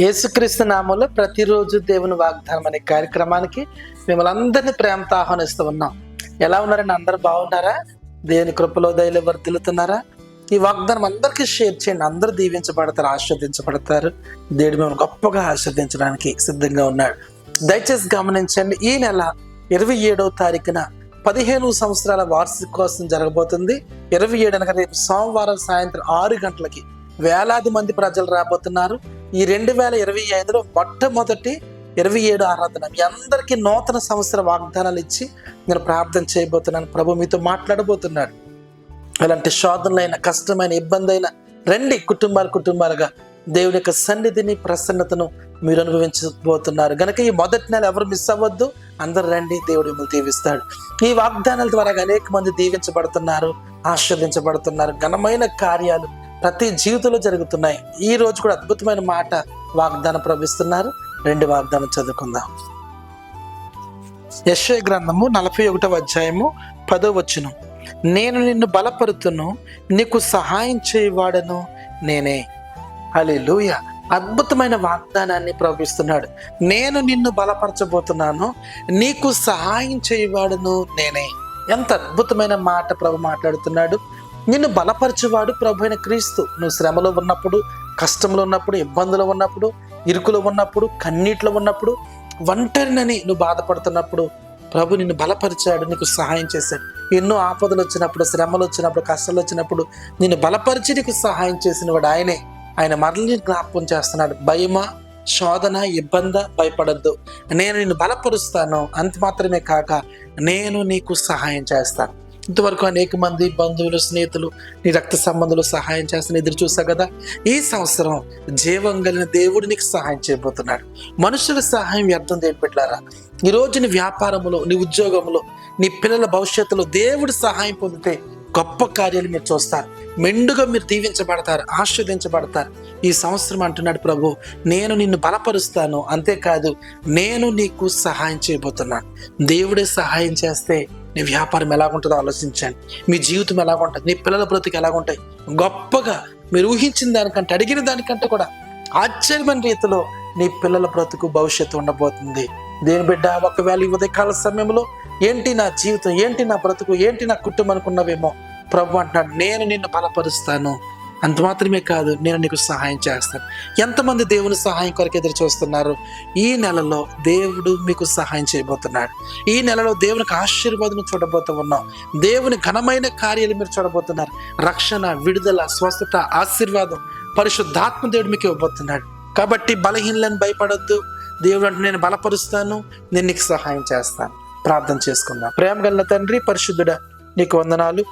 యేసుక్రీస్తు నామంలో ప్రతిరోజు దేవుని వాగ్దానం అనే కార్యక్రమానికి మిమ్మల్ని అందరినీ ప్రేమతో ఆహ్వానిస్తూ ఉన్నాం. ఎలా ఉన్నారండి? అందరు బాగున్నారా? దేవుని కృపలో దయలు వర్తిల్లుతున్నారా ఈ వాగ్దానం అందరికీ షేర్ చేయండి. అందరూ దీవించబడతారు ఆస్వాదించబడతారు దేవుడు మిమ్మల్ని గొప్పగా ఆస్వాదించడానికి సిద్ధంగా ఉన్నాడు. దయచేసి గమనించండి ఈ నెల ఇరవై ఏడవ తారీఖున పదిహేను సంవత్సరాల వార్షికోత్సవం జరగబోతుంది. ఇరవై ఏడు అనగా రేపు సోమవారం సాయంత్రం ఆరు గంటలకి వేలాది మంది ప్రజలు రాబోతున్నారు. ఈ రెండు వేల ఇరవై ఐదులో మొట్టమొదటి ఇరవై ఏడు ఆరాధన. మీ అందరికీ నూతన సంవత్సర వాగ్దానాలు ఇచ్చి నేను ప్రార్థన చేయబోతున్నాను. ప్రభు మీతో మాట్లాడబోతున్నాడు. ఎలాంటి శోధనలైన కష్టమైన ఇబ్బంది అయిన రండి కుటుంబాలు కుటుంబాలుగా దేవుని యొక్క సన్నిధిని ప్రసన్నతను మీరు అనుభవించబోతున్నారు. గనక ఈ మొదటి నెల ఎవరు మిస్ అవ్వద్దు అందరు రండి దేవుడు మిమ్మల్ని దీవిస్తాడు. ఈ వాగ్దానాల ద్వారా అనేక మంది దీవించబడుతున్నారు ఆస్వాదించబడుతున్నారు ఘనమైన కార్యాలు ప్రతి జీవితంలో జరుగుతున్నాయి. ఈ రోజు కూడా అద్భుతమైన మాట వాగ్దానం ప్రవహిస్తున్నారు. రెండు వాగ్దానం చదువుకుందాం. యశ్వ గ్రంథము నలభై ఒకటవ అధ్యాయము పదో వచ్చును నేను నిన్ను బలపరుతును నీకు సహాయం చేయవాడను నేనే. హల్లెలూయ. అద్భుతమైన వాగ్దానాన్ని ప్రవహిస్తున్నాడు. నేను నిన్ను బలపరచబోతున్నాను నీకు సహాయం చేయవాడును నేనే. ఎంత అద్భుతమైన మాట ప్రభు మాట్లాడుతున్నాడు. నిన్ను బలపరిచేవాడు ప్రభు అయిన క్రీస్తు. నువ్వు శ్రమలో ఉన్నప్పుడు కష్టంలో ఉన్నప్పుడు ఇబ్బందులు ఉన్నప్పుడు ఇరుకులో ఉన్నప్పుడు కన్నీటిలో ఉన్నప్పుడు ఒంటరినని నువ్వు బాధపడుతున్నప్పుడు ప్రభు నిన్ను బలపరిచాడు నీకు సహాయం చేశాడు. ఎన్నో ఆపదలు వచ్చినప్పుడు శ్రమలు వచ్చినప్పుడు కష్టాలు వచ్చినప్పుడు నిన్ను బలపరిచి నీకు సహాయం చేసిన వాడు ఆయనే. ఆయన మరలని జ్ఞాపకం చేస్తున్నాడు. భయమా శోధన ఇబ్బంద భయపడద్దు. నేను నిన్ను బలపరుస్తాను. అంత మాత్రమే కాక నేను నీకు సహాయం చేస్తాను. ఇంతవరకు అనేక మంది బంధువులు స్నేహితులు నీ రక్త సంబంధులు సహాయం చేస్తాను ఎదురు చూసా కదా? ఈ సంవత్సరం జీవం కలిగిన దేవుడు నీకు సహాయం చేయబోతున్నాడు. మనుషుల సహాయం వ్యర్థం దేనిపెట్లారా ఈ రోజు నీ వ్యాపారంలో నీ ఉద్యోగంలో నీ పిల్లల భవిష్యత్తులో దేవుడు సహాయం పొందితే గొప్ప కార్యాలు మీరు చూస్తారు. మెండుగా మీరు దీవించబడతారు ఆస్వాదించబడతారు ఈ సంవత్సరం అంటున్నాడు ప్రభు నేను నిన్ను బలపరుస్తాను. అంతేకాదు నేను నీకు సహాయం చేయబోతున్నాను దేవుడే సహాయం చేస్తే నీ వ్యాపారం ఎలాగుంటుందో ఆలోచించండి. మీ జీవితం ఎలాగుంటుంది? నీ పిల్లల బ్రతుకు ఎలాగుంటాయి? గొప్పగా మీరు ఊహించిన దానికంటే అడిగిన దానికంటే కూడా ఆశ్చర్యమైన రీతిలో నీ పిల్లల బ్రతుకు భవిష్యత్తు ఉండబోతుంది. దేని బిడ్డ ఒకవేళ ఈ ఉదయకాల సమయంలో ఏంటి నా జీవితం? ఏంటి నా బ్రతుకు? ఏంటి నా కుటుంబం అనుకున్నవేమో? ప్రభు అంటున్నాడు నేను నిన్ను బలపరుస్తాను. అంత మాత్రమే కాదు నేను నీకు సహాయం చేస్తాను. ఎంతమంది దేవుని సహాయం కొరకు ఎదురు చూస్తున్నారు? ఈ నెలలో దేవుడు మీకు సహాయం చేయబోతున్నాడు. ఈ నెలలో దేవునికి ఆశీర్వాదం చూడబోతూ ఉన్నాం. దేవుని ఘనమైన కార్యాలు మీరు చూడబోతున్నారు. రక్షణ విడుదల స్వస్థత ఆశీర్వాదం పరిశుద్ధాత్మ దేవుడు మీకు ఇవ్వబోతున్నాడు. కాబట్టి బలహీనలను భయపడొద్దు. దేవుడు అంటే నేను బలపరుస్తాను నేను నీకు సహాయం చేస్తాను. ప్రార్థన చేసుకుందాం. ప్రేమ గల తండ్రి పరిశుద్ధుడ నీకు వందనాలు.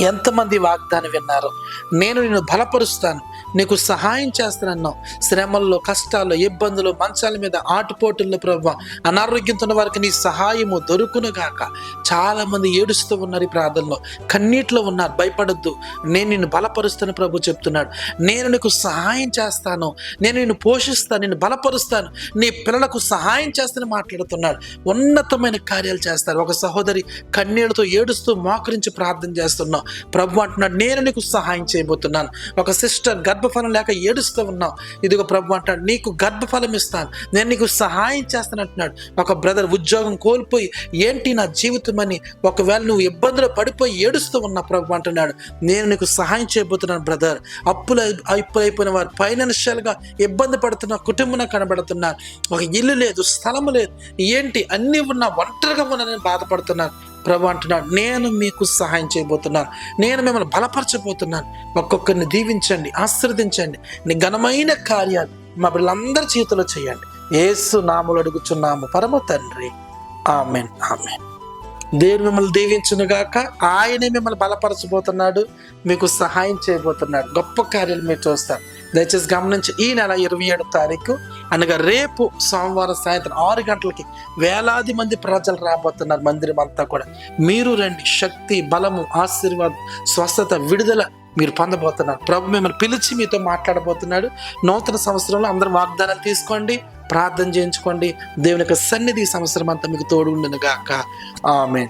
ఎంతమంది వాగ్దానం విన్నారు? నేను నిన్ను బలపరుస్తాను. నీకు సహాయం చేస్తానన్నావు. శ్రమల్లో కష్టాల్లో ఇబ్బందులు మంచాల మీద ఆటుపోటుల్లో ప్రభావ అనారోగ్యంతో ఉన్న వారికి నీ సహాయము దొరుకునుగాక చాలామంది ఏడుస్తూ ఉన్నారు ఈ ప్రార్థనలో. కన్నీటిలో ఉన్నారు. భయపడొద్దు. నేను నిన్ను బలపరుస్తాను ప్రభు చెప్తున్నాడు. నేను నీకు సహాయం చేస్తాను. నేను నిన్ను పోషిస్తాను. నిన్ను బలపరుస్తాను. నీ పిల్లలకు సహాయం చేస్తాను మాట్లాడుతున్నాడు. ఉన్నతమైన కార్యాలు చేస్తారు ఒక సహోదరి కన్నీళ్ళతో ఏడుస్తూ మోకరించి ప్రార్థన చేస్తున్నావు. ప్రభు అంటున్నాడు నేను నీకు సహాయం చేయబోతున్నాను. ఒక సిస్టర్ గర్భఫలం లేక ఏడుస్తూ ఉన్నావు. ఇదిగో ప్రభు అంటాడు నీకు గర్భఫలం ఇస్తాను. నేను నీకు సహాయం చేస్తాను అంటున్నాడు. ఒక బ్రదర్ ఉద్యోగం కోల్పోయి ఏంటి నా జీవితం అని? ఒకవేళ నువ్వు ఇబ్బందులు పడిపోయి ఏడుస్తూ ఉన్నా ప్రభు అంటున్నాడు. నేను నీకు సహాయం చేయబోతున్నాను బ్రదర్. అప్పులు అప్పులు అయిపోయిన వారు ఫైనాన్షియల్గా ఇబ్బంది పడుతున్న కుటుంబం కనబడుతున్నారు. ఒక ఇల్లు లేదు స్థలం లేదు. ఏంటి? అన్నీ ఉన్నా ఒంటరిగా ఉన్నానని బాధపడుతున్నాను ప్రభు అంటున్నాడు నేను మీకు సహాయం చేయబోతున్నాను. నేను మిమ్మల్ని బలపరచబోతున్నాను. ఒక్కొక్కరిని దీవించండి ఆశీర్వదించండి. నీ ఘనమైన కార్యాలు మా పిల్లలందరి చేతిలో చేయండి. ఏసు నాములు అడుగుచున్నాము. పరమ తండ్రి. Amen amen. దేవుడు మిమ్మల్ని దీవించునుగాక ఆయనే మిమ్మల్ని బలపరచబోతున్నాడు. మీకు సహాయం చేయబోతున్నాడు. గొప్ప కార్యాలు మీరు చూస్తారు. దయచేసి గమనించి ఈ నెల ఇరవై ఏడు తారీఖు అనగా రేపు సోమవారం సాయంత్రం ఆరు గంటలకి వేలాది మంది ప్రజలు రాబోతున్నారు మందిరం అంతా కూడా. మీరు రండి. శక్తి బలము ఆశీర్వాదం స్వస్థత విడుదల మీరు పొందబోతున్నారు. ప్రభు మిమ్మల్ని పిలిచి మీతో మాట్లాడబోతున్నాడు. నూతన సంవత్సరంలో అందరూ వాగ్దానాలు తీసుకోండి. ప్రార్థన చేయించుకోండి. దేవుని యొక్క సన్నిధి సంవత్సరం అంతా మీకు తోడు ఉండును గాక ఆమెన్.